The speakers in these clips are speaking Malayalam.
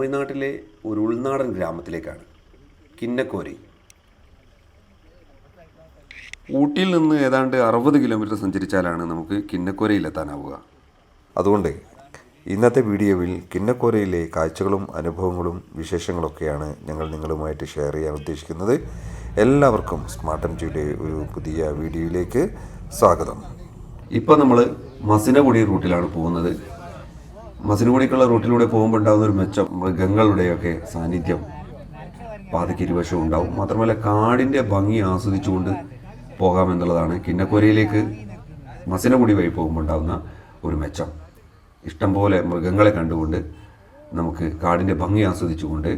തമിഴ്നാട്ടിലെ ഒരു ഉൾനാടൻ ഗ്രാമത്തിലേക്കാണ്. കിന്നക്കോരി. ഊട്ടിയിൽ നിന്ന് ഏതാണ്ട് അറുപത് കിലോമീറ്റർ സഞ്ചരിച്ചാലാണ് നമുക്ക് കിന്നക്കോരയിലെത്താനാവുക. അതുകൊണ്ട് ഇന്നത്തെ വീഡിയോയിൽ കിന്നക്കോരയിലെ കാഴ്ചകളും അനുഭവങ്ങളും വിശേഷങ്ങളൊക്കെയാണ് ഞങ്ങൾ നിങ്ങളുമായിട്ട് ഷെയർ ചെയ്യാൻ ഉദ്ദേശിക്കുന്നത്. എല്ലാവർക്കും സ്മാർട്ട് എം ജിയുടെ ഒരു പുതിയ വീഡിയോയിലേക്ക് സ്വാഗതം. ഇപ്പോൾ നമ്മൾ മസിനകുടി റൂട്ടിലാണ് പോകുന്നത്. മസിനഗുഡിക്കുള്ള റൂട്ടിലൂടെ പോകുമ്പോൾ ഉണ്ടാകുന്ന ഒരു മെച്ചം മൃഗങ്ങളുടെയൊക്കെ സാന്നിധ്യം പാതയ്ക്ക് ഇരുവശവും ഉണ്ടാവും. മാത്രമല്ല കാടിന്റെ ഭംഗി ആസ്വദിച്ചുകൊണ്ട് പോകാമെന്നുള്ളതാണ് കിന്നക്കോരയിലേക്ക് മസിനകുടി വഴി പോകുമ്പോൾ ഉണ്ടാകുന്ന ഒരു മെച്ചം. ഇഷ്ടംപോലെ മൃഗങ്ങളെ കണ്ടുകൊണ്ട് നമുക്ക് കാടിന്റെ ഭംഗി ആസ്വദിച്ചുകൊണ്ട്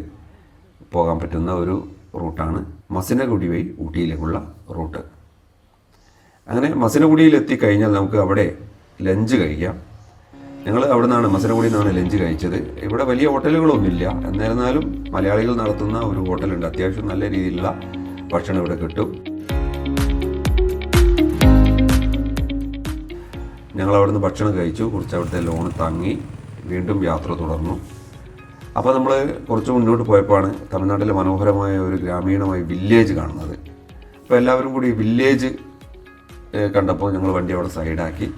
പോകാൻ പറ്റുന്ന ഒരു റൂട്ടാണ് മസിനകുടി വഴി ഊട്ടിയിലേക്കുള്ള റൂട്ട്. അങ്ങനെ മസനഗുഡിയിൽ എത്തിക്കഴിഞ്ഞാൽ നമുക്ക് അവിടെ ലഞ്ച് കഴിക്കാം. ഞങ്ങൾ അവിടെ നിന്നാണ് മസനഗുഡിയിൽ നിന്നാണ് ലഞ്ച് കഴിച്ചത്. ഇവിടെ വലിയ ഹോട്ടലുകളൊന്നുമില്ല. എന്നിരുന്നാലും മലയാളികൾ നടത്തുന്ന ഒരു ഹോട്ടലുണ്ട്. അത്യാവശ്യം നല്ല രീതിയിലുള്ള ഭക്ഷണം ഇവിടെ കിട്ടും. ഞങ്ങൾ അവിടുന്ന് ഭക്ഷണം കഴിച്ചു. കുറച്ച് അവിടുത്തെ ലോൺ തങ്ങി. വീണ്ടും യാത്ര തുടർന്നു. അപ്പോൾ നമ്മൾ കുറച്ച് മുന്നോട്ട് പോയപ്പോഴാണ് തമിഴ്നാട്ടിലെ മനോഹരമായ ഒരു ഗ്രാമീണമായ വില്ലേജ് കാണുന്നത്. അപ്പോൾ എല്ലാവരും കൂടി വില്ലേജ് കണ്ടപ്പോൾ ഞങ്ങൾ വണ്ടി അവിടെ സൈഡാക്കി.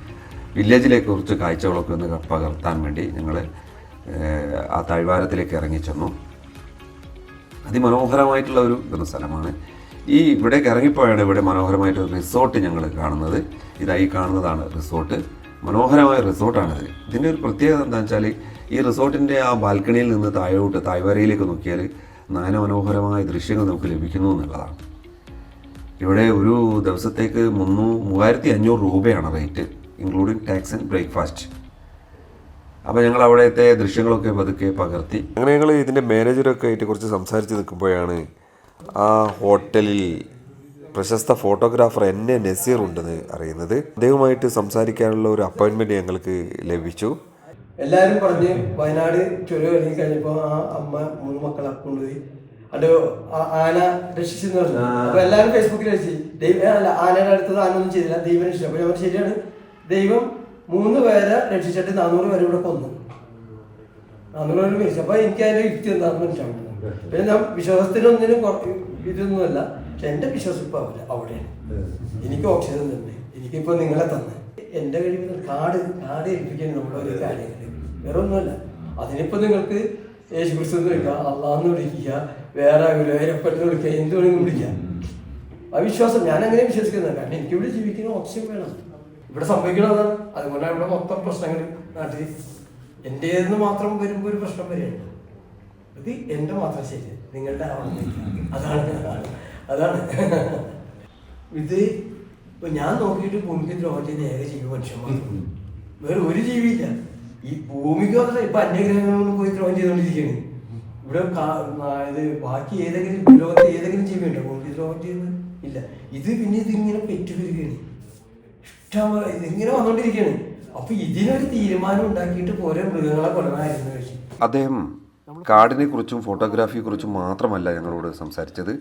വില്ലേജിലേക്ക് കുറച്ച് കാഴ്ചകളൊക്കെ ഒന്ന് പകർത്താൻ വേണ്ടി ഞങ്ങൾ ആ താഴ്വാരത്തിലേക്ക് ഇറങ്ങി ചെന്നു. അതിമനോഹരമായിട്ടുള്ള ഒരു സ്ഥലമാണ്. ഈ ഇവിടേക്ക് ഇറങ്ങിപ്പോയാണ് ഇവിടെ മനോഹരമായിട്ടൊരു റിസോർട്ട് ഞങ്ങൾ കാണുന്നത്. ഇതായി കാണുന്നതാണ് റിസോർട്ട്. മനോഹരമായ റിസോർട്ടാണിത്. ഇതിന്റെ ഒരു പ്രത്യേകത എന്താണെന്ന് വെച്ചാൽ ഈ റിസോർട്ടിന്റെ ആ ബാൽക്കണിയിൽ നിന്ന് താഴോട്ട് താഴ്വരയിലേക്ക് നോക്കിയാൽ നയനമനോഹരമായ ദൃശ്യങ്ങൾ നമുക്ക് ലഭിക്കുന്നു എന്നുള്ളതാണ്. ഇവിടെ ഒരു ദിവസത്തേക്ക് മുന്നൂ മൂവായിരത്തി അഞ്ഞൂറ് രൂപയാണ് rate. Including tax and breakfast അപ്പോൾ ഞങ്ങൾ അവിടുത്തെ ദൃശ്യങ്ങളൊക്കെ പതുക്കെ പകർത്തി. അങ്ങനെ ഞങ്ങൾ ഇതിന്റെ മാനേജറൊക്കെ ആയിട്ട് കുറച്ച് സംസാരിച്ച് നിൽക്കുമ്പോഴാണ് ആ ഹോട്ടലിൽ പ്രശസ്ത ഫോട്ടോഗ്രാഫർ എൻ എ നസീർ ഉണ്ടെന്ന് അറിയുന്നത്. അദ്ദേഹവുമായിട്ട് സംസാരിക്കാനുള്ള ഒരു അപ്പോയിൻമെന്റ് ഞങ്ങൾക്ക് ലഭിച്ചു. എല്ലാവരും പറഞ്ഞ് വയനാട് ചുരം ഇറങ്ങി കഴിഞ്ഞപ്പോ ആ അമ്മ മൂന്ന് മക്കളെ കൊണ്ടുപോയി. അത് ആന രക്ഷിച്ചെന്ന് പറഞ്ഞു. അപ്പൊ എല്ലാരും ഫേസ്ബുക്കിൽ രക്ഷിച്ചു ദൈവം അല്ല ആനയുടെ അടുത്തത് ആന ഒന്നും ചെയ്തില്ല ദൈവം രക്ഷിച്ചു. അപ്പൊ ഞാൻ ശരിയാണ്. ദൈവം മൂന്ന് പേരെ രക്ഷിച്ചിട്ട് നാനൂറ് പേരെ ഇവിടെ കൊന്നു. നാനൂറ് പേര് മരിച്ചു അപ്പൊ എനിക്ക് അതിന്റെ യുക്തി എന്താണെന്ന് മനസ്സിലാവുന്നത് പിന്നെ ഞാൻ വിശ്വാസത്തിനൊന്നിനും ഇതൊന്നുമല്ല. പക്ഷെ എന്റെ വിശ്വാസം ഇപ്പൊ അവിടെ അവിടെയാണ്. എനിക്ക് ഓക്സിജൻ തന്നെ എനിക്കിപ്പോ നിങ്ങളെ തന്നെ. എന്റെ കഴിവ് കാട് കാട് ഏൽപ്പിക്കാൻ നമ്മുടെ ഒരു കാര്യങ്ങൾ വേറെ ഒന്നുമല്ല അതിനിപ്പോ നിങ്ങൾക്ക് യേശുക്രിസ്തു എന്ന് വിളിക്കുക അള്ളാന്ന് വിളിക്കുക. വേറെ ഗുരുവായൂരപ്പനെ വിളിക്കുക. എന്ത് വേണമെങ്കിലും വിളിക്കാം. അവിശ്വാസം ഞാൻ അങ്ങനെ വിശ്വസിക്കുന്നത് കാരണം എനിക്കിവിടെ ജീവിക്കുന്ന ഓക്സിജൻ വേണം. ഇവിടെ സംഭവിക്കണത് അതുകൊണ്ടാണ് ഇവിടെ മൊത്തം പ്രശ്നങ്ങൾ നാട്ടിൽ എന്റേതെന്ന് മാത്രം വരുമ്പോൾ ഒരു പ്രശ്നം വരികയാണ് ഇത് എന്റെ മാത്രം ശരി. നിങ്ങളുടെ അതാണ് അതാണ് ഇത് ഇപ്പൊ ഞാൻ നോക്കിയിട്ട് ഭൂമിക്ക് ദ്രോഹം ചെയ്യുന്ന ഏക ജീവി മനുഷ്യന്മാർ. വേറെ ഒരു ജീവിയില്ല. ഈ ഭൂമിക്ക് മാത്രം ഇപ്പൊ അന്യഗ്രഹങ്ങളിൽ പോയി ദ്രോഹം ചെയ്തുകൊണ്ടിരിക്കുകയാണ് ഇവിടെ ഇത് ബാക്കി ഏതെങ്കിലും ലോകത്തെ ഏതെങ്കിലും ജീവിയുണ്ടോ? ഭൂമിക്ക് ദ്രോഹം ചെയ്യുന്നത് ഇല്ല. ഇത് പിന്നെ ഇതിങ്ങനെ പെറ്റുവരികയാണ് ഇഷ്ടം ഇതിങ്ങനെ വന്നുകൊണ്ടിരിക്കുകയാണ് അപ്പൊ ഇതിനൊരു തീരുമാനം ഉണ്ടാക്കിയിട്ട് പോരെ മൃഗങ്ങളെ കൊല്ലണമായിരുന്നു അദ്ദേഹം കാടിനെ കുറിച്ചും ഫോട്ടോഗ്രാഫിയെ കുറിച്ചും മാത്രമല്ല ഞങ്ങളോട് സംസാരിച്ചത്.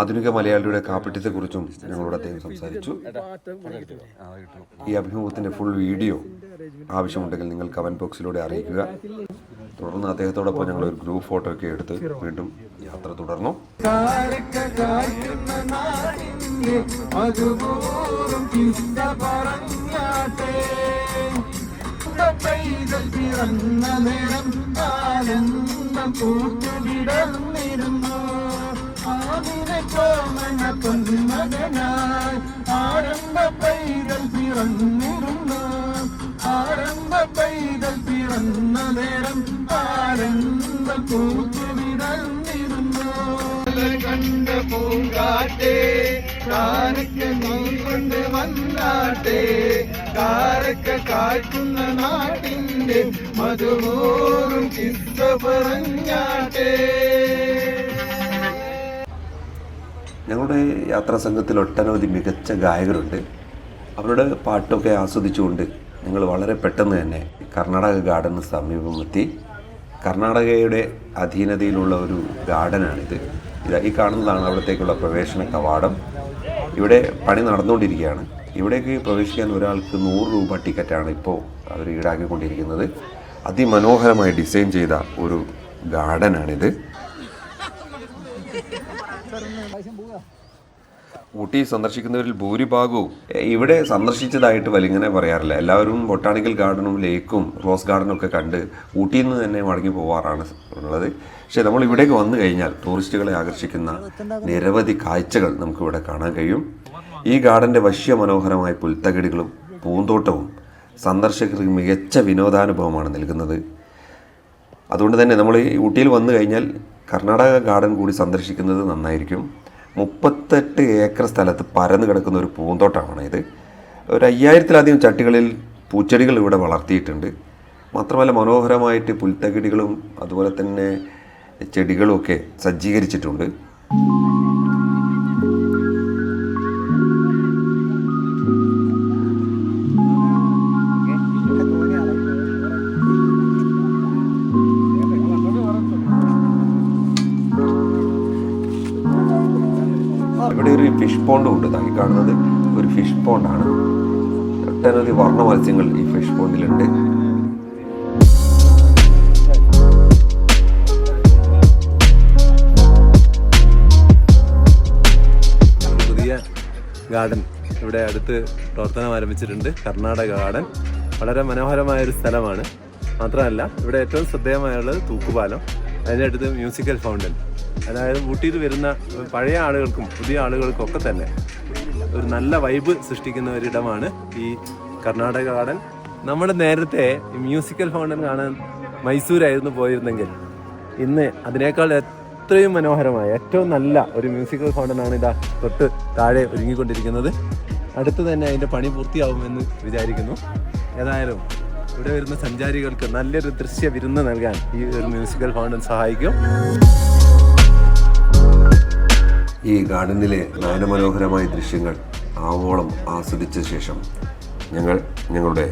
ആധുനിക മലയാളിയുടെ കാപ്പട്യത്തെക്കുറിച്ചും ഞങ്ങളോട് അദ്ദേഹം സംസാരിച്ചു. ഈ അഭിമുഖത്തിന്റെ ഫുൾ വീഡിയോ ആവശ്യമുണ്ടെങ്കിൽ നിങ്ങൾ കമന്റ് ബോക്സിലൂടെ അറിയിക്കുക. തുടർന്ന് അദ്ദേഹത്തോടൊപ്പം ഞങ്ങൾ ഒരു ഗ്രൂപ്പ് ഫോട്ടോ ഒക്കെ എടുത്ത് വീണ്ടും യാത്ര തുടർന്നു. അതുപോലും ചിന്ത പറഞ്ഞാട്ടെ പൈതൽ പിറന്ന നേരം ആനന്ദം പൂത്തുകിടന്നിരുന്നു ആമിനെ കോമന പൊന്മകനായി ആരംഭ പൈതൽ പിറന്നിരുന്നു ആരംഭ പൈതൽ പിറന്ന നേരം ആനന്ദം പൂത്തുവിടന്നിരുന്നു കണ്ട പൂങ്കാറ്റേ വന്നാട്ടെ. കാരക്ക കായ്ക്കുന്ന നാട്ടിന്റെ മധുമോറും ചിത്ത ഞങ്ങളുടെ യാത്രാ സംഘത്തിൽ ഒട്ടനവധി മികച്ച ഗായകരുണ്ട്. അവരുടെ പാട്ടൊക്കെ ആസ്വദിച്ചുകൊണ്ട് ഞങ്ങൾ വളരെ പെട്ടെന്ന് തന്നെ കർണാടക ഗാർഡന് സമീപമെത്തി. കർണാടകയുടെ അധീനതയിലുള്ള ഒരു ഗാർഡനാണിത്. ഇത് ഈ കാണുന്നതാണ് അവിടത്തേക്കുള്ള പ്രവേശന കവാടം. ഇവിടെ പണി നടന്നുകൊണ്ടിരിക്കുകയാണ്. ഇവിടേക്ക് പ്രവേശിക്കാൻ ഒരാൾക്ക് നൂറ് രൂപ ടിക്കറ്റാണ് ഇപ്പോൾ അവർ ഈടാക്കിക്കൊണ്ടിരിക്കുന്നത്. അതിമനോഹരമായി ഡിസൈൻ ചെയ്ത ഒരു ഗാർഡനാണിത്. ഊട്ടി സന്ദർശിക്കുന്നവരിൽ ഭൂരിഭാഗവും ഇവിടെ സന്ദർശിച്ചതായിട്ട് വലിങ്ങനെ പറയാറില്ല. എല്ലാവരും ബൊട്ടാണിക്കൽ ഗാർഡനും ലേക്കും റോസ് ഗാർഡനും ഒക്കെ കണ്ട് ഊട്ടിയിൽ നിന്ന് തന്നെ മടങ്ങി പോവാറാണ് ഉള്ളത്. പക്ഷേ നമ്മൾ ഇവിടേക്ക് വന്നു കഴിഞ്ഞാൽ ടൂറിസ്റ്റുകളെ ആകർഷിക്കുന്ന നിരവധി കാഴ്ചകൾ നമുക്കിവിടെ കാണാൻ കഴിയും. ഈ ഗാർഡന്റെ വശ്യ മനോഹരമായ പുൽത്തകിടികളും പൂന്തോട്ടവും സന്ദർശകർക്ക് മികച്ച വിനോദാനുഭവമാണ് നൽകുന്നത്. അതുകൊണ്ട് തന്നെ നമ്മൾ ഈ ഊട്ടിയിൽ വന്നു കഴിഞ്ഞാൽ കർണാടക ഗാർഡൻ കൂടി സന്ദർശിക്കുന്നത് നന്നായിരിക്കും. മുപ്പത്തെട്ട് ഏക്കർ സ്ഥലത്ത് പരന്നു കിടക്കുന്ന ഒരു പൂന്തോട്ടമാണ് ഇത്. ഒരു അയ്യായിരത്തിലധികം ചട്ടികളിൽ പൂച്ചെടികൾ ഇവിടെ വളർത്തിയിട്ടുണ്ട്. മാത്രമല്ല മനോഹരമായിട്ട് പുൽത്തകിടികളും അതുപോലെ തന്നെ ചെടികളും ഒക്കെ സജ്ജീകരിച്ചിട്ടുണ്ട്. ഇവിടെ ഒരു ഫിഷ് പോണ്ടും ഉണ്ട് താങ്കി കാണുന്നത്. ഒരു ഫിഷ് പോണ്ടാണ് ഒട്ടനവധി വർണ മത്സ്യങ്ങൾ ഈ ഫിഷ് പോണ്ടിലുണ്ട് ഗാർഡൻ. ഇവിടെ അടുത്ത് പ്രവർത്തനം ആരംഭിച്ചിട്ടുണ്ട്. കർണാടക ഗാർഡൻ. വളരെ മനോഹരമായ ഒരു സ്ഥലമാണ്. മാത്രമല്ല ഇവിടെ ഏറ്റവും ശ്രദ്ധേയമായുള്ളത് തൂക്കുപാലം. അതിന്റെ അടുത്ത് മ്യൂസിക്കൽ ഫൗണ്ടൻ. അതായത് ഊട്ടിയിൽ വരുന്ന പഴയ ആളുകൾക്കും പുതിയ ആളുകൾക്കും ഒക്കെ തന്നെ ഒരു നല്ല വൈബ് സൃഷ്ടിക്കുന്ന ഒരിടമാണ് ഈ കർണാടക ഗാർഡൻ. നമ്മൾ നേരത്തെ മ്യൂസിക്കൽ ഫൗണ്ടൻ കാണാൻ മൈസൂരായിരുന്നു പോയിരുന്നെങ്കിൽ ഇന്ന് അതിനേക്കാൾ എത്രയും മനോഹരമായ ഏറ്റവും നല്ല ഒരു മ്യൂസിക്കൽ ഫൗണ്ടനാണ് ഇതാ തൊട്ട് താഴെ ഒരുങ്ങിക്കൊണ്ടിരിക്കുന്നത്. അടുത്ത് തന്നെ അതിന്റെ പണി പൂർത്തിയാവുമെന്ന് വിചാരിക്കുന്നു. ഏതായാലും ഇവിടെ വരുന്ന സഞ്ചാരികൾക്ക് നല്ലൊരു ദൃശ്യ വിരുന്ന് നൽകാൻ ഈ ഒരു മ്യൂസിക്കൽ ഫൗണ്ടൻ സഹായിക്കും. ഈ ഗാർഡനിലെ നയനമനോഹരമായ ദൃശ്യങ്ങൾ ആവോളം ആസ്വദിച്ച ശേഷം ഞങ്ങൾ ഞങ്ങളുടെ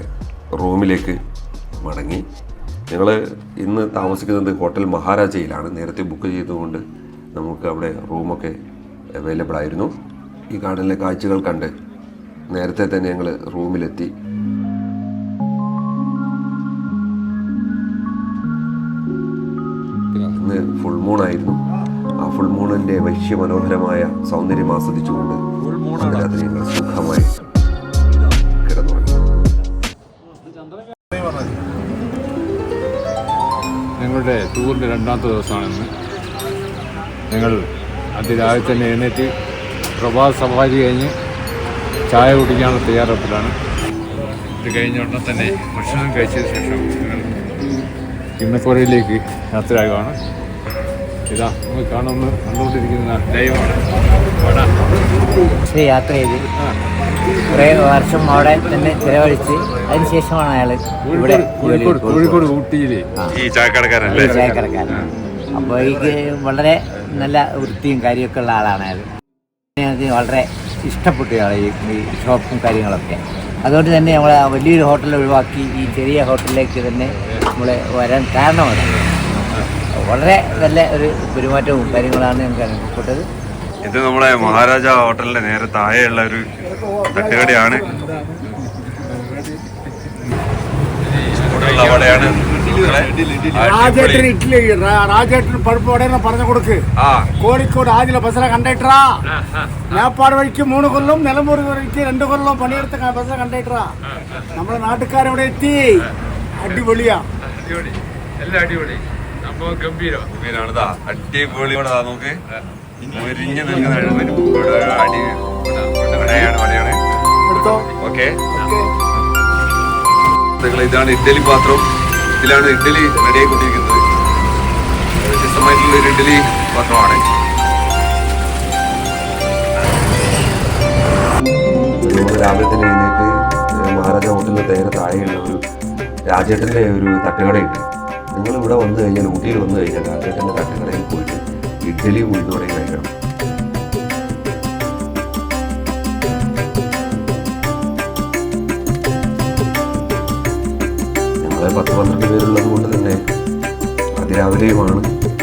റൂമിലേക്ക് മടങ്ങി. ഞങ്ങൾ ഇന്ന് താമസിക്കുന്നത് ഹോട്ടൽ മഹാരാജയിലാണ്. നേരത്തെ ബുക്ക് ചെയ്തുകൊണ്ട് നമുക്ക് അവിടെ റൂമൊക്കെ അവൈലബിൾ ആയിരുന്നു. ഈ ഗാർഡനിലെ കാഴ്ചകൾ കണ്ട് നേരത്തെ തന്നെ ഞങ്ങൾ റൂമിലെത്തി ഇന്ന് ഫുൾ മൂൺ ആയിരുന്നു. ആ ഫുൾ മൂണിന്റെ വൈശ്യ മനോഹരമായ സൗന്ദര്യം ആസ്വദിച്ചുകൊണ്ട് രാത്രി ഞങ്ങൾ സുഖമായി ടൂറിന്റെ രണ്ടാമത്തെ ദിവസമാണെന്ന്. ഞങ്ങൾ അതിരാവിലെ തന്നെ എഴുന്നേറ്റ് പ്രഭാത സവാരി കഴിഞ്ഞ് ചായ കുടിക്കാനുള്ള തയ്യാറെടുപ്പിലാണ്. ഇത് കഴിഞ്ഞ ഉടനെ തന്നെ ഭക്ഷണം കഴിച്ചതിന് ശേഷം ഞങ്ങൾ കിണ്ണക്കോരയിലേക്ക് യാത്രയാകുകയാണ് ഇതാ നമ്മൾ കാണുമെന്ന് കണ്ടുകൊണ്ടിരിക്കുന്ന വട. യാത്ര ചെയ്ത്. കുറേ വർഷം അവിടെ തന്നെ ചിലവഴിച്ച് അതിനുശേഷമാണ് അയാൾ ഇവിടെ കോഴിക്കോട് ഊട്ടിയിലെ. ഈ ചായക്കടക്കാരല്ലേ? ചായക്കടക്കാരൻ. അപ്പോൾ എനിക്ക് വളരെ നല്ല വൃത്തിയും കാര്യമൊക്കെ ഉള്ള ആളാണ് അയാൾ ഞങ്ങൾക്ക് വളരെ ഇഷ്ടപ്പെട്ടു ഈ ഈ ഷോപ്പും കാര്യങ്ങളൊക്കെ. അതുകൊണ്ട് തന്നെ നമ്മൾ ആ വലിയൊരു ഹോട്ടൽ ഒഴിവാക്കി ഈ ചെറിയ ഹോട്ടലിലേക്ക് തന്നെ നമ്മൾ വരാൻ കാരണമാണ്. വളരെ നല്ല ഒരു പെരുമാറ്റവും കാര്യങ്ങളാണ് ഞങ്ങൾക്ക് അനുഭവപ്പെട്ടത്. ഇത് നമ്മുടെ മഹാരാജ ഹോട്ടലിന്റെ നേരെ താഴെയുള്ള ഒരു തട്ടുകടയാണ് അവിടെയാണ് കോഴിക്കോട് ആദ്യം ബസ്സിലെ കണ്ടക്ടറാ നേപ്പാട് വഴിക്ക് മൂന്ന് കൊല്ലം നിലമ്പൂർ വഴിക്ക് രണ്ട് കൊല്ലം പണിയെടുത്ത ബസ്സിലെ കണ്ടക്ടറാ നമ്മുടെ നാട്ടുകാരവിടെ എത്തി? അടിപൊളിയാ. അടിപൊളി. എല്ലാം അടിപൊളി. അപ്പൊ ഗംഭീരം ഇതാ അടിപൊളി നോക്ക് മുരിഞ്ഞു നിൽക്കുന്ന ഇവിടെ അടി വടയാണ് വടയാണ് ഓക്കെ. ഇതാണ് ഇഡ്ഡലി പാത്രം. ഇതിലാണ് ഇഡ്ഡലി റെഡിയായിക്കൊണ്ടിരിക്കുന്നത്. വ്യത്യസ്തമായിട്ടുള്ള ഒരു ഇഡ്ഡലി പാത്രമാണ്. നമ്മൾ രാവിലെ തന്നെ എഴുന്നേറ്റ് മഹാരാജ ഹോട്ടലിന് നേരെ താഴെയുള്ള ഒരു രാജേട്ടന്റെ ഒരു തട്ടുകടയുണ്ട്. നിങ്ങൾ ഇവിടെ വന്നു കഴിഞ്ഞാൽ ഊട്ടിയിൽ വന്നു കഴിഞ്ഞാൽ രാജേട്ടന്റെ തട്ടുകടയിൽ പോയിട്ട് ഇഡ്ഡലി ഉഴുന്നോടെ കഴിക്കണം. ഞങ്ങൾ പത്ത് പന്ത്രണ്ട് പേരുള്ളത് കൊണ്ട് തന്നെ അതിരാവിലെയുമാണ്.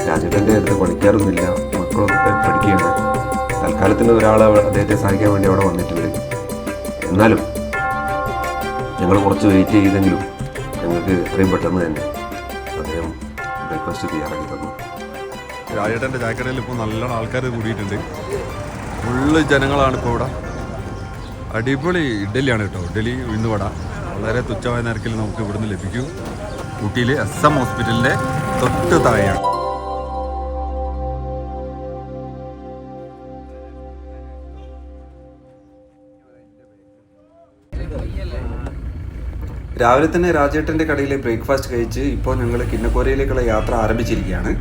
രാജേട്ടന്റെ അടുത്ത് പഠിക്കാറൊന്നുമില്ല. മക്കളൊക്കെ പഠിക്കുകയാണ്. തൽക്കാലത്തിന് ഒരാൾ അദ്ദേഹത്തെ സഹായിക്കാൻ വേണ്ടി അവിടെ വന്നിട്ടുണ്ട്. എന്നാലും ഞങ്ങൾ കുറച്ച് വെയിറ്റ് ചെയ്തെങ്കിലും ഞങ്ങൾ ഞങ്ങൾക്ക് എത്രയും പെട്ടെന്ന് തന്നെ അദ്ദേഹം ബ്രേക്ക്ഫാസ്റ്റ് തയ്യാറാക്കി തന്നു. രാജേട്ടന്റെ ചായക്കടയിൽ ഇപ്പോൾ നല്ലോണം ആൾക്കാർ കൂടിയിട്ടുണ്ട്. ഫുള്ള് ജനങ്ങളാണ് ഇപ്പോൾ ഇവിടെ. അടിപൊളി ഇഡ്ഡലിയാണ് കേട്ടോ. ഇഡ്ഡലി ഉഴുന്നുവട വളരെ തുച്ഛമായ നിരക്കിൽ നമുക്ക് ഇവിടുന്ന് ലഭിക്കും. ഊട്ടിയിലെ എസ് എം ഹോസ്പിറ്റലിന്റെ തൊട്ട് താഴെയാണ്. രാവിലെ തന്നെ രാജേട്ടന്റെ കടയിലെ ബ്രേക്ക്ഫാസ്റ്റ് കഴിച്ച് ഇപ്പോൾ ഞങ്ങൾ കിന്നക്കോരയിലേക്കുള്ള യാത്ര ആരംഭിച്ചിരിക്കുകയാണ്.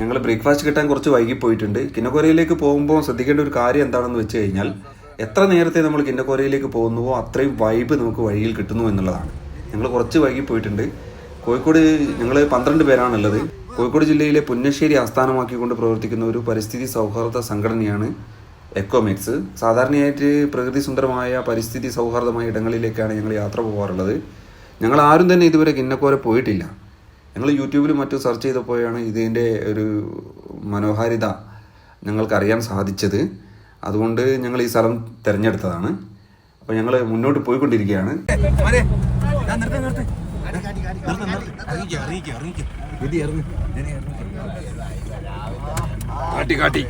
ഞങ്ങൾ ബ്രേക്ക്ഫാസ്റ്റ് കിട്ടാൻ കുറച്ച് വൈകി പോയിട്ടുണ്ട് കിന്നക്കോരയിലേക്ക് പോകുമ്പോൾ ശ്രദ്ധിക്കേണ്ട ഒരു കാര്യം എന്താണെന്ന് വെച്ച് കഴിഞ്ഞാൽ എത്ര നേരത്തെ നമ്മൾ കിന്നക്കോരയിലേക്ക് പോകുന്നുവോ അത്രയും വൈബ് നമുക്ക് വഴിയിൽ കിട്ടുന്നു എന്നുള്ളതാണ്. ഞങ്ങൾ കുറച്ച് വൈകി പോയിട്ടുണ്ട് കോഴിക്കോട് ഞങ്ങൾ പന്ത്രണ്ട് പേരാണുള്ളത്. കോഴിക്കോട് ജില്ലയിലെ പുന്നശ്ശേരി ആസ്ഥാനമാക്കിക്കൊണ്ട് പ്രവർത്തിക്കുന്ന ഒരു പരിസ്ഥിതി സൗഹാർദ്ദ സംഘടനയാണ് എക്കോമിക്സ്. സാധാരണയായിട്ട് പ്രകൃതി സുന്ദരമായ പരിസ്ഥിതി സൗഹാർദ്ദമായ ഇടങ്ങളിലേക്കാണ് ഞങ്ങൾ യാത്ര പോകാറുള്ളത് ഞങ്ങൾ ആരും തന്നെ ഇതുവരെ കിന്നക്കോര പോയിട്ടില്ല. ഞങ്ങൾ യൂട്യൂബിൽ മറ്റും സെർച്ച് ചെയ്തപ്പോഴാണ് ഇതിന്റെ ഒരു മനോഹാരിത ഞങ്ങൾക്കറിയാൻ സാധിച്ചത്. അതുകൊണ്ട് ഞങ്ങൾ ഈ സ്ഥലം തിരഞ്ഞെടുത്തതാണ്. അപ്പോൾ ഞങ്ങൾ മുന്നോട്ട് പോയിക്കൊണ്ടിരിക്കുകയാണ്. കാട്ടി കാട്ടി.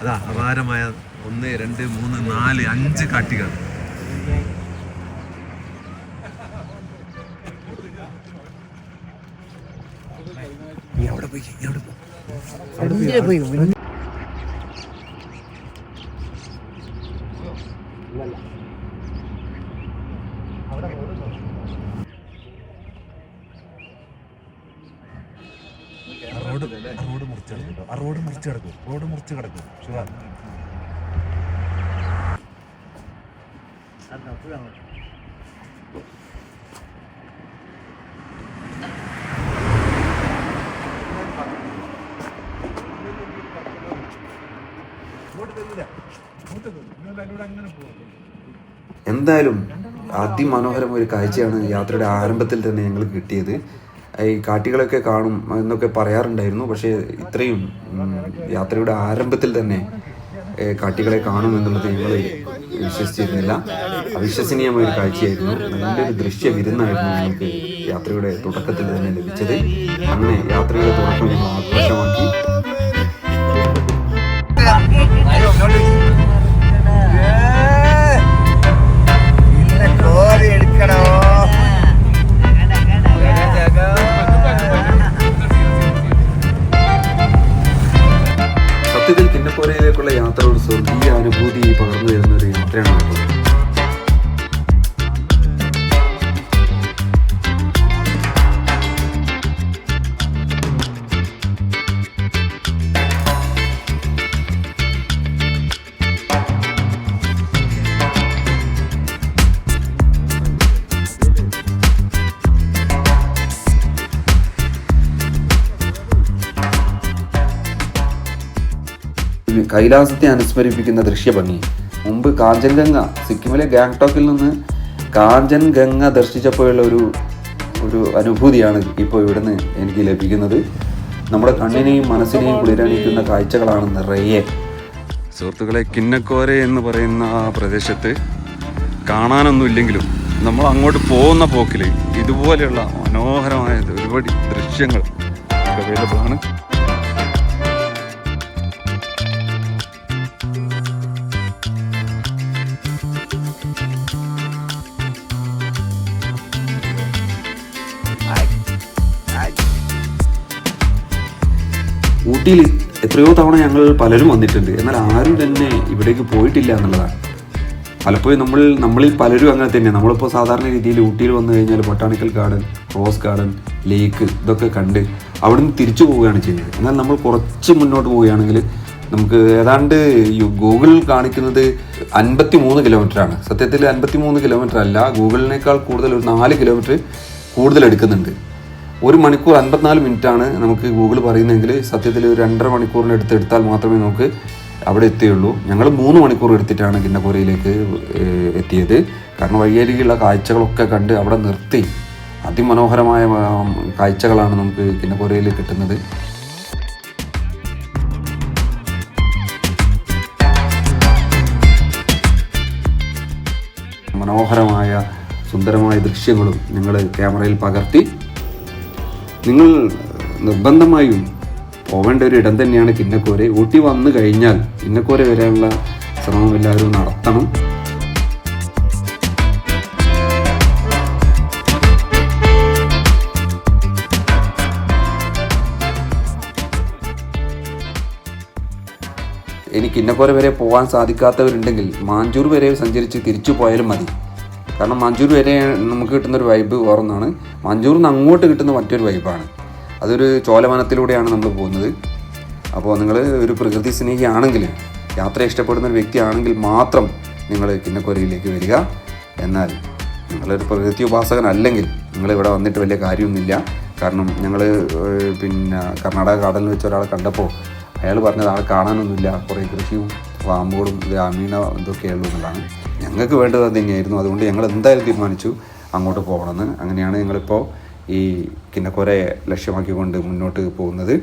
അതാ അപാരമായ ഒന്ന് രണ്ട് മൂന്ന് നാല് അഞ്ച് കാട്ടികൾ. റോഡ് എന്തായാലും അതിമനോഹരമായ ഒരു കാഴ്ചയാണ് യാത്രയുടെ ആരംഭത്തിൽ തന്നെ ഞങ്ങൾ കിട്ടിയത്. ഈ കാട്ടികളൊക്കെ കാണും എന്നൊക്കെ പറയാറുണ്ടായിരുന്നു. പക്ഷേ ഇത്രയും യാത്രയുടെ ആരംഭത്തിൽ തന്നെ കാട്ടികളെ കാണും എന്നുള്ളത് ഞങ്ങൾ വിശ്വസിച്ചിരുന്നില്ല. അവിശ്വസനീയമായ ഒരു കാഴ്ചയായിരുന്നു. നല്ലൊരു ദൃശ്യ വിരുന്നായിരുന്നു ഞങ്ങൾക്ക് യാത്രയുടെ തുടക്കത്തിൽ തന്നെ ലഭിച്ചത്. അങ്ങനെ യാത്രയുടെ തുടക്കം ഞങ്ങൾ ആഘോഷമാക്കി. കൈലാസത്തെ അനുസ്മരിപ്പിക്കുന്ന ദൃശ്യഭംഗി. മുമ്പ് കാഞ്ചൻഗംഗ സിക്കിമിലെ ഗാങ്ടോക്കിൽ നിന്ന് കാഞ്ചൻഗംഗ ദർശിച്ചപ്പോഴുള്ള ഒരു ഒരു അനുഭൂതിയാണ് ഇപ്പോൾ ഇവിടുന്ന് എനിക്ക് ലഭിക്കുന്നത്. നമ്മുടെ കണ്ണിനെയും മനസ്സിനെയും കുളിരണിക്കുന്ന കാഴ്ചകളാണ് നിറയെ. സുഹൃത്തുക്കളെ കിന്നക്കോര എന്ന് പറയുന്ന ആ പ്രദേശത്ത് കാണാനൊന്നും ഇല്ലെങ്കിലും നമ്മൾ അങ്ങോട്ട് പോകുന്ന പോക്കിൽ ഇതുപോലെയുള്ള മനോഹരമായ ഒരുപാട് ദൃശ്യങ്ങൾ അവൈലബിൾ ആണ്. ഊട്ടിയിൽ എത്രയോ തവണ ഞങ്ങൾ പലരും വന്നിട്ടുണ്ട്. എന്നാൽ ആരും തന്നെ ഇവിടേക്ക് പോയിട്ടില്ല എന്നുള്ളതാണ്. പലപ്പോഴും നമ്മൾ നമ്മളിൽ പലരും അങ്ങനെ തന്നെ നമ്മളിപ്പോൾ സാധാരണ രീതിയിൽ ഊട്ടിയിൽ വന്നു കഴിഞ്ഞാൽ botanical garden rose garden lake ഇതൊക്കെ കണ്ട് അവിടെ നിന്ന് തിരിച്ചു പോവുകയാണ് ചെയ്യുന്നത്. എന്നാൽ നമ്മൾ കുറച്ച് മുന്നോട്ട് പോവുകയാണെങ്കിൽ നമുക്ക് ഏതാണ്ട് ഗൂഗിൾ കാണിക്കുന്നത് അൻപത്തി മൂന്ന് കിലോമീറ്ററാണ്. സത്യത്തിൽ അൻപത്തി മൂന്ന് കിലോമീറ്റർ അല്ല ഗൂഗിളിനേക്കാൾ കൂടുതൽ ഒരു നാല് കിലോമീറ്റർ കൂടുതൽ എടുക്കുന്നുണ്ട്. ഒരു മണിക്കൂർ അൻപത്തിനാല് മിനിറ്റാണ് നമുക്ക് ഗൂഗിൾ പറയുന്നതെങ്കിൽ സത്യത്തിൽ ഒരു രണ്ടര മണിക്കൂറിന് എടുത്ത് എടുത്താൽ മാത്രമേ നമുക്ക് അവിടെ എത്തിയുള്ളൂ. ഞങ്ങൾ മൂന്ന് മണിക്കൂർ എടുത്തിട്ടാണ് കിന്നക്കുറയിലേക്ക് എത്തിയത്. കാരണം വഴിയരികിലുള്ള കാഴ്ചകളൊക്കെ കണ്ട് അവിടെ നിർത്തി. അതിമനോഹരമായ കാഴ്ചകളാണ് നമുക്ക് കിന്നക്കുറയിൽ കിട്ടുന്നത്. മനോഹരമായ സുന്ദരമായ ദൃശ്യങ്ങളും നിങ്ങൾ ക്യാമറയിൽ പകർത്തി. നിങ്ങൾ നിർബന്ധമായും പോവേണ്ട ഒരു ഇടം തന്നെയാണ് കിന്നക്കോര. ഊട്ടി വന്നു കഴിഞ്ഞാൽ കിന്നക്കോര വരാനുള്ള ശ്രമം എല്ലാവരും നടത്തണം. ഇനി കിന്നക്കോര വരെ പോകാൻ സാധിക്കാത്തവരുണ്ടെങ്കിൽ മാഞ്ചൂർ വരെ സഞ്ചരിച്ച് തിരിച്ചു പോയാലും മതി. കാരണം മഞ്ചൂർ വരെ നമുക്ക് കിട്ടുന്ന ഒരു വൈബ് വേറൊന്നാണ്. മഞ്ചൂർ നിന്ന് അങ്ങോട്ട് കിട്ടുന്ന മറ്റൊരു വൈബാണ് അതൊരു ചോലവനത്തിലൂടെയാണ് നമ്മൾ പോകുന്നത്. അപ്പോൾ നിങ്ങൾ ഒരു പ്രകൃതി സ്നേഹിയാണെങ്കിൽ യാത്ര ഇഷ്ടപ്പെടുന്ന ഒരു വ്യക്തിയാണെങ്കിൽ മാത്രം നിങ്ങൾ കിന്നക്കൊരയിലേക്ക് വരിക. എന്നാൽ നിങ്ങളൊരു പ്രകൃതി ഉപാസകനല്ലെങ്കിൽ നിങ്ങൾ ഇവിടെ വന്നിട്ട് വലിയ കാര്യമൊന്നുമില്ല. കാരണം ഞങ്ങൾ പിന്നെ കർണാടക കടലിൽ വെച്ച് ഒരാളെ കണ്ടപ്പോൾ അയാൾ പറഞ്ഞത് ആളെ കാണാനൊന്നുമില്ല. കുറേ കൃഷിയും ഫാമുകളും ഗ്രാമീണ ഇതൊക്കെയുള്ളൂ എന്നുള്ളതാണ്. ഞങ്ങൾക്ക് വേണ്ടത് അത് തന്നെയായിരുന്നു. അതുകൊണ്ട് ഞങ്ങൾ എന്തായാലും തീരുമാനിച്ചു അങ്ങോട്ട് പോകണമെന്ന്. അങ്ങനെയാണ് ഞങ്ങളിപ്പോൾ ഈ കിന്നക്കോരയെ ലക്ഷ്യമാക്കിക്കൊണ്ട് മുന്നോട്ട് പോകുന്നത്.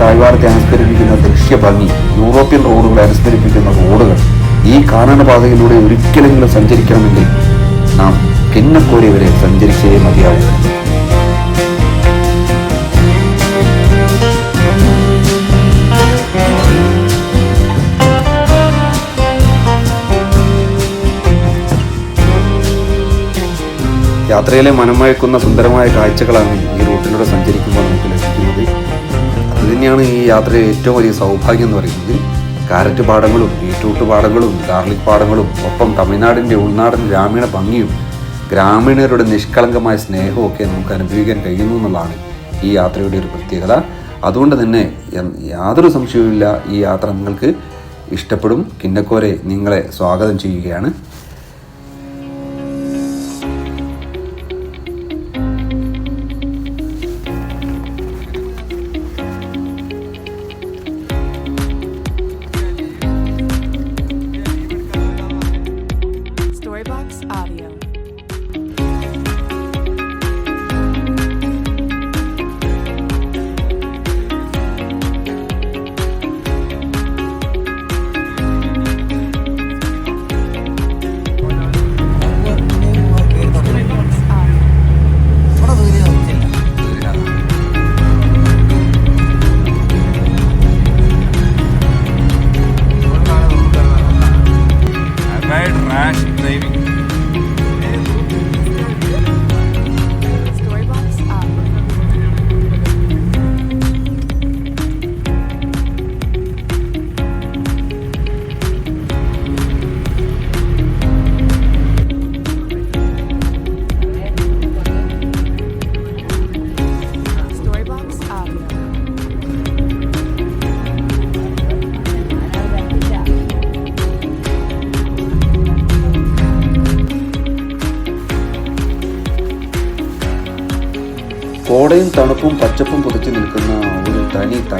താഴ്വാരത്തെ അനുസ്മരിപ്പിക്കുന്ന ദൃശ്യഭംഗി യൂറോപ്യൻ റോഡുകളെ അനുസ്മരിപ്പിക്കുന്ന റോഡുകൾ ഈ കാനനപാതയിലൂടെ ഒരിക്കലെങ്കിലും സഞ്ചരിക്കണമെങ്കിൽ നാം കിന്നക്കോരി വരെ സഞ്ചരിച്ചേ മതിയാവും. യാത്രയിലെ മനമയക്കുന്ന സുന്ദരമായ കാഴ്ചകളാണ് ഈ റൂട്ടിലൂടെ സഞ്ചരിക്കുമ്പോൾ തന്നെയാണ് ഈ യാത്രയിലെ ഏറ്റവും വലിയ സൗഭാഗ്യം എന്ന് പറയുന്നത്. കാരറ്റ് പാടങ്ങളും ബീറ്റ്റൂട്ട് പാടങ്ങളും ഗാർലിക് പാടങ്ങളും ഒപ്പം തമിഴ്നാടിന്റെ ഉൾനാടൻ ഗ്രാമീണ ഭംഗിയും ഗ്രാമീണരുടെ നിഷ്കളങ്കമായ സ്നേഹവും ഒക്കെ നമുക്ക് അനുഭവിക്കാൻ കഴിയുന്നു എന്നുള്ളതാണ് ഈ യാത്രയുടെ ഒരു പ്രത്യേകത. അതുകൊണ്ട് തന്നെ യാതൊരു സംശയവുമില്ല. ഈ യാത്ര നിങ്ങൾക്ക് ഇഷ്ടപ്പെടും. കിന്നക്കോരെ നിങ്ങളെ സ്വാഗതം ചെയ്യുകയാണ്.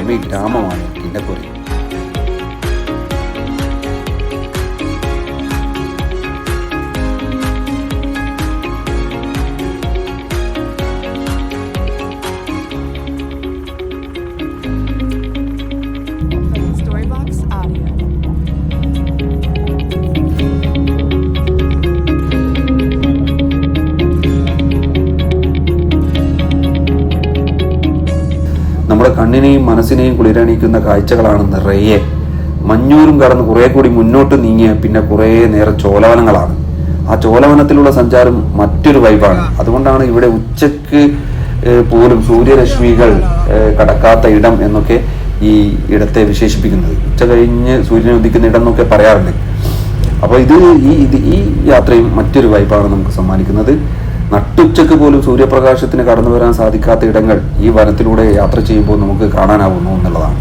തനി തമിഴ് ഗ്രാമമാണ് കണ്ണിനെയും മനസ്സിനെയും കുളിരണിക്കുന്ന കാഴ്ചകളാണ് നിറയെ. മഞ്ഞൂരും കടന്ന് കുറെ കൂടി മുന്നോട്ട് നീങ്ങിയ പിന്നെ കുറേ നേരം ചോലവനങ്ങളാണ്. ആ ചോലവനത്തിലുള്ള സഞ്ചാരം മറ്റൊരു വൈബാണ് അതുകൊണ്ടാണ് ഇവിടെ ഉച്ചയ്ക്ക് പോലും സൂര്യരശ്മികൾ കടക്കാത്ത ഇടം എന്നൊക്കെ ഈ ഇടത്തെ വിശേഷിപ്പിക്കുന്നത്. ഉച്ച കഴിഞ്ഞ് സൂര്യൻ ഉദിക്കുന്ന ഇടം എന്നൊക്കെ പറയാറുണ്ട്. അപ്പോൾ ഇത് ഈ ഈ യാത്രയും മറ്റൊരു വൈബാണ് നമുക്ക് സമ്മാനിക്കുന്നത്. നട്ടുച്ചക്ക് പോലും സൂര്യപ്രകാശത്തിന് കടന്നു വരാൻ സാധിക്കാത്ത ഇടങ്ങൾ ഈ വനത്തിലൂടെ യാത്ര ചെയ്യുമ്പോൾ നമുക്ക് കാണാനാവുന്നു എന്നുള്ളതാണ്.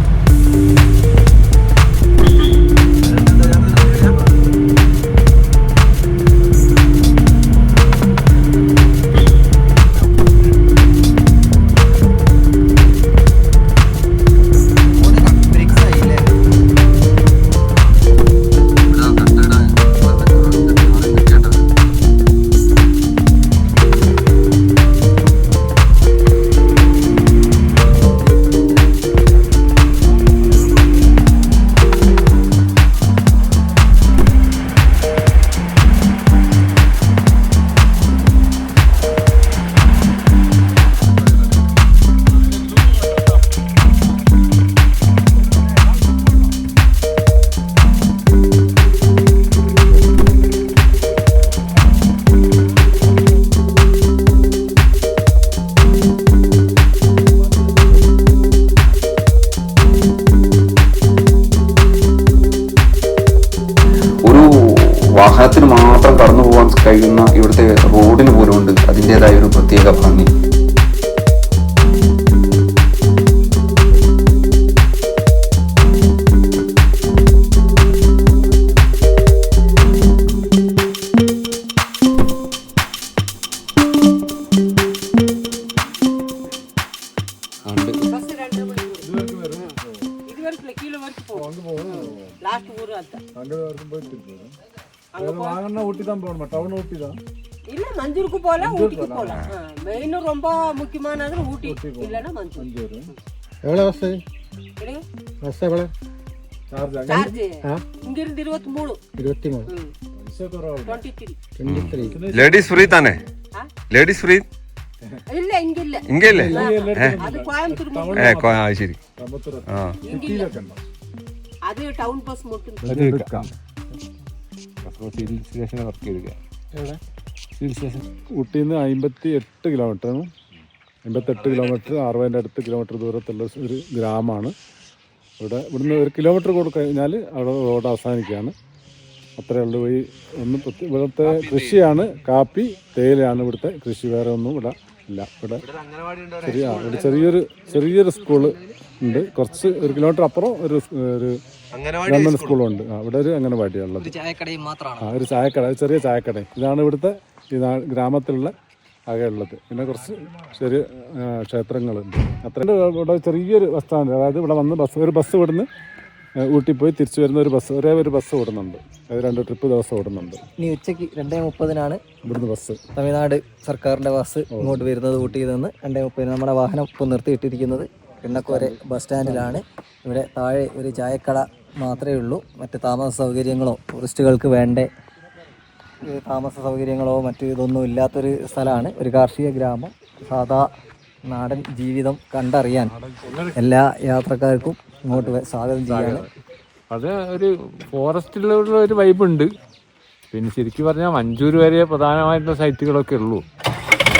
போகணுமா டவுன் ஊட்டி தான் இல்ல மஞ்சூருக்கு போலாம் ஊட்டிக்கு போலாம் மெயின் ரொம்ப முக்கியமானது ஊட்டி இல்லைன்னா மஞ்சூர் எவ்வளோ பஸ் என்னங்க? பஸ் எவ்வளோ சார்ஜ் சார்ஜ் இங்க இருந்து இருபத்தி மூணு ഇരുപത്തി മൂന്ന് twenty three twenty three ladies free താനേ ആ? ലേഡീസ് ഫ്രീ இல்ல സിവിൽ സ്റ്റേഷനിൽ വർക്ക് ചെയ്തില്ല എവിടെ? സിവിൽ സ്റ്റേഷൻ ഊട്ടിയിൽ നിന്ന് അമ്പത്തി എട്ട് കിലോമീറ്ററാണ് അമ്പത്തെട്ട് കിലോമീറ്റർ അറുപതിന്റെ അടുത്ത് കിലോമീറ്റർ ദൂരത്തുള്ള ഒരു ഗ്രാമമാണ്. ഇവിടെ ഇവിടുന്ന് ഒരു കിലോമീറ്റർ കൂടെ കഴിഞ്ഞാൽ അവിടെ റോഡ് അവസാനിക്കുകയാണ്. അത്രയേ ഉള്ളൂ. ഈ ഒന്ന് ഇവിടുത്തെ കൃഷിയാണ്. കാപ്പി തേയിലയാണ് ഇവിടുത്തെ കൃഷി. വേറെ ഒന്നും ഇവിടെ ഇല്ല. ഇവിടെ ചെറിയ ഇവിടെ ചെറിയൊരു ചെറിയൊരു സ്കൂൾ ഉണ്ട്. കുറച്ച് ഒരു കിലോമീറ്റർ അപ്പുറം ഒരു ഒരു ഗവൺമെന്റ് സ്കൂളുണ്ട്. ഉണ്ട് അവിടെ ഒരു അംഗനവാടിയുള്ളത് ആ ഒരു ചായക്കട ഒരു ചെറിയ ചായക്കട ഇതാണ് ഇവിടുത്തെ ഈ നാ- ഗ്രാമത്തിലുള്ള ആകെയുള്ളത്. പിന്നെ കുറച്ച് ചെറിയ ക്ഷേത്രങ്ങളുണ്ട്. അത്ര ഇവിടെ ചെറിയൊരു ബസ് സ്റ്റാൻഡ് അതായത് ഇവിടെ വന്ന് ബസ് ഒരു ബസ് ഇവിടുന്ന് ഊട്ടി പോയി തിരിച്ചു വരുന്ന ഒരു ബസ് ഒരേ ഒരു ബസ് ഓടുന്നുണ്ട്. അത് രണ്ട് ട്രിപ്പ് ദിവസം ഓടുന്നുണ്ട്. ഇനി ഉച്ചയ്ക്ക് രണ്ടേ മുപ്പതിനാണ് ഇവിടുന്ന് ബസ് തമിഴ്നാട് സർക്കാരിന്റെ ബസ് ഇങ്ങോട്ട് വരുന്നത് ഊട്ടിയിൽ നിന്ന് രണ്ടേ മുപ്പതിന്. നമ്മുടെ വാഹനം ഇപ്പം നിർത്തിയിട്ടിരിക്കുന്നത് കിണ്ണക്കോരെ ബസ് സ്റ്റാൻഡിലാണ് ഇവിടെ താഴെ ഒരു ചായക്കട മാത്രമേ ഉള്ളൂ. മറ്റ് താമസ സൗകര്യങ്ങളോ ടൂറിസ്റ്റുകൾക്ക് വേണ്ട താമസ സൗകര്യങ്ങളോ മറ്റു ഇതൊന്നും ഇല്ലാത്തൊരു സ്ഥലമാണ്. ഒരു കാർഷിക ഗ്രാമം. സാധാ നാടൻ ജീവിതം കണ്ടറിയാൻ എല്ലാ യാത്രക്കാർക്കും ഇങ്ങോട്ട് സ്വാഗതം ചെയ്യാണ്. അത് ഒരു ഫോറസ്റ്റിലുള്ള ഒരു വൈബ് ഉണ്ട് പിന്നെ ശരിക്കും പറഞ്ഞാൽ മഞ്ചൂർ വരെ പ്രധാനമായിട്ടുള്ള സൈറ്റുകളൊക്കെ ഉള്ളൂ.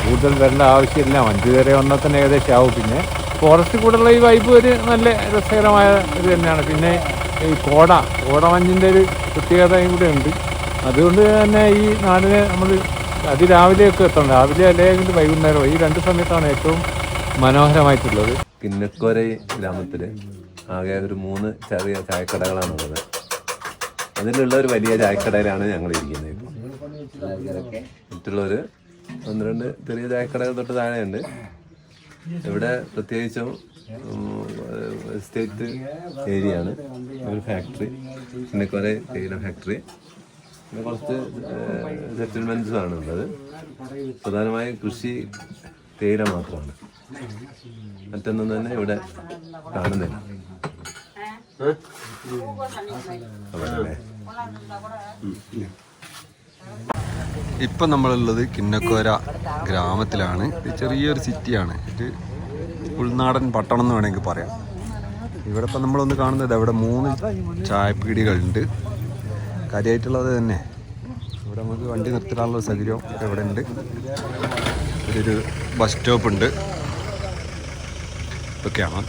കൂടുതൽ വരേണ്ട ആവശ്യമില്ല. മഞ്ചൂർ വരെ വന്നാൽ തന്നെ ഏകദേശം ആവും. പിന്നെ ഫോറസ്റ്റ് കൂടെയുള്ള ഈ വൈബ് ഒരു നല്ല രസകരമായ ഇത് തന്നെയാണ്. പിന്നെ ഈ കോട കോടമഞ്ഞിന്റെ ഒരു പ്രത്യേകതയും കൂടെ ഉണ്ട്. അതുകൊണ്ട് തന്നെ ഈ നാടിനെ നമ്മൾ അതിരാവിലെയൊക്കെ എത്തണം. രാവിലെ അല്ലെങ്കിൽ വൈകുന്നേരം. ഈ രണ്ട് സമയത്താണ് ഏറ്റവും മനോഹരമായിട്ടുള്ളത്. കിന്നക്കോര ഗ്രാമത്തിൽ ആകെ ഒരു മൂന്ന് ചെറിയ ചായക്കടകളാണുള്ളത്. അതിലുള്ള ഒരു വലിയ ചായക്കടയിലാണ് ഞങ്ങൾ ഇരിക്കുന്നത്. ഇപ്പോൾ മറ്റുള്ളൊരു ഒന്ന് രണ്ട് ചെറിയ ചായക്കടകൾ തൊട്ട് താഴെയുണ്ട്. ഇവിടെ പ്രത്യേകിച്ചും എസ്റ്റേറ്റ് ഏരിയ ആണ് ഒരു ഫാക്ടറി. പിന്നെ കുറേ തേയില ഫാക്ടറി. പിന്നെ കുറച്ച് സെറ്റിൽമെന്റ്സും ആണ് ഉള്ളത്. പ്രധാനമായും കൃഷി തേയില മാത്രമാണ്. മറ്റൊന്നും തന്നെ ഇവിടെ കാണുന്നില്ല? ഇപ്പം നമ്മളുള്ളത് കിന്നക്കോര ഗ്രാമത്തിലാണ്. ഇത് ചെറിയൊരു സിറ്റിയാണ് ഒരു ഉൾനാടൻ പട്ടണം എന്ന് വേണമെങ്കിൽ പറയാം. ഇവിടെ ഇപ്പം നമ്മളൊന്ന് കാണുന്നത് അവിടെ മൂന്ന് ചായപ്പീടികളുണ്ട് കാര്യമായിട്ടുള്ളത് തന്നെ. ഇവിടെ നമുക്ക് വണ്ടി നിർത്തിടാനുള്ള സൗകര്യം ഇവിടെ ഉണ്ട്. ഒരു ബസ് സ്റ്റോപ്പ് ഉണ്ട്. ഇതൊക്കെയാണ്.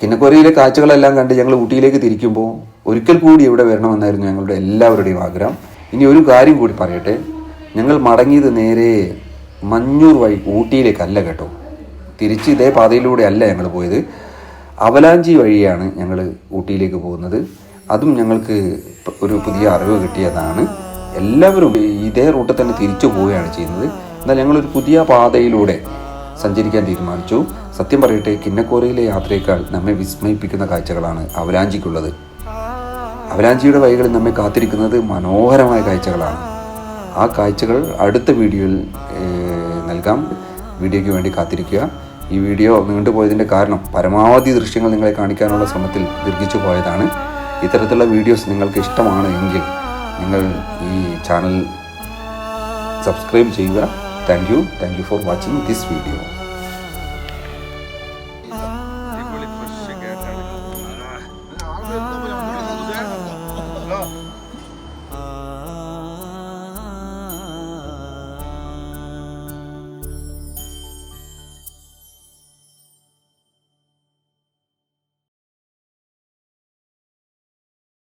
കിന്നക്കൊരയിലെ കാഴ്ചകളെല്ലാം കണ്ട് ഞങ്ങൾ ഊട്ടിയിലേക്ക് തിരിക്കുമ്പോൾ ഒരിക്കൽ കൂടി ഇവിടെ വരണമെന്നായിരുന്നു ഞങ്ങളുടെ എല്ലാവരുടെയും ആഗ്രഹം. ഇനി ഒരു കാര്യം കൂടി പറയട്ടെ. ഞങ്ങൾ മടങ്ങിയത് നേരെ മഞ്ഞൂർ വഴി ഊട്ടിയിലേക്കല്ല കേട്ടോ. തിരിച്ച് ഇതേ പാതയിലൂടെ അല്ല ഞങ്ങൾ പോയത്. അവലാഞ്ചി വഴിയാണ് ഞങ്ങൾ ഊട്ടിയിലേക്ക് പോകുന്നത്. അതും ഞങ്ങൾക്ക് ഒരു പുതിയ അറിവ് കിട്ടിയതാണ്. എല്ലാവരും ഇതേ റൂട്ടിൽ തന്നെ തിരിച്ചു പോവുകയാണ് ചെയ്യുന്നത്. എന്നാൽ ഞങ്ങളൊരു പുതിയ പാതയിലൂടെ സഞ്ചരിക്കാൻ തീരുമാനിച്ചു. സത്യം പറയട്ടെ കിന്നക്കോരയിലെ യാത്രയേക്കാൾ നമ്മെ വിസ്മയിപ്പിക്കുന്ന കാഴ്ചകളാണ് അവലാഞ്ചിക്കുള്ളത്. അവലാഞ്ചിയുടെ വഴികളിൽ നമ്മെ കാത്തിരിക്കുന്നത് മനോഹരമായ കാഴ്ചകളാണ്. ആ കാഴ്ചകൾ അടുത്ത വീഡിയോയിൽ നൽകാം. വീഡിയോയ്ക്ക് വേണ്ടി കാത്തിരിക്കുക. ഈ വീഡിയോ നീണ്ടുപോയതിന്റെ കാരണം പരമാവധി ദൃശ്യങ്ങൾ നിങ്ങളെ കാണിക്കാനുള്ള ശ്രമത്തിൽ ദീർഘിച്ചു പോയതാണ്. ഇത്തരത്തിലുള്ള വീഡിയോസ് നിങ്ങൾക്ക് ഇഷ്ടമാണ് എങ്കിൽ നിങ്ങൾ ഈ ചാനൽ സബ്സ്ക്രൈബ് ചെയ്യുക. Thank you. Thank you for watching this video.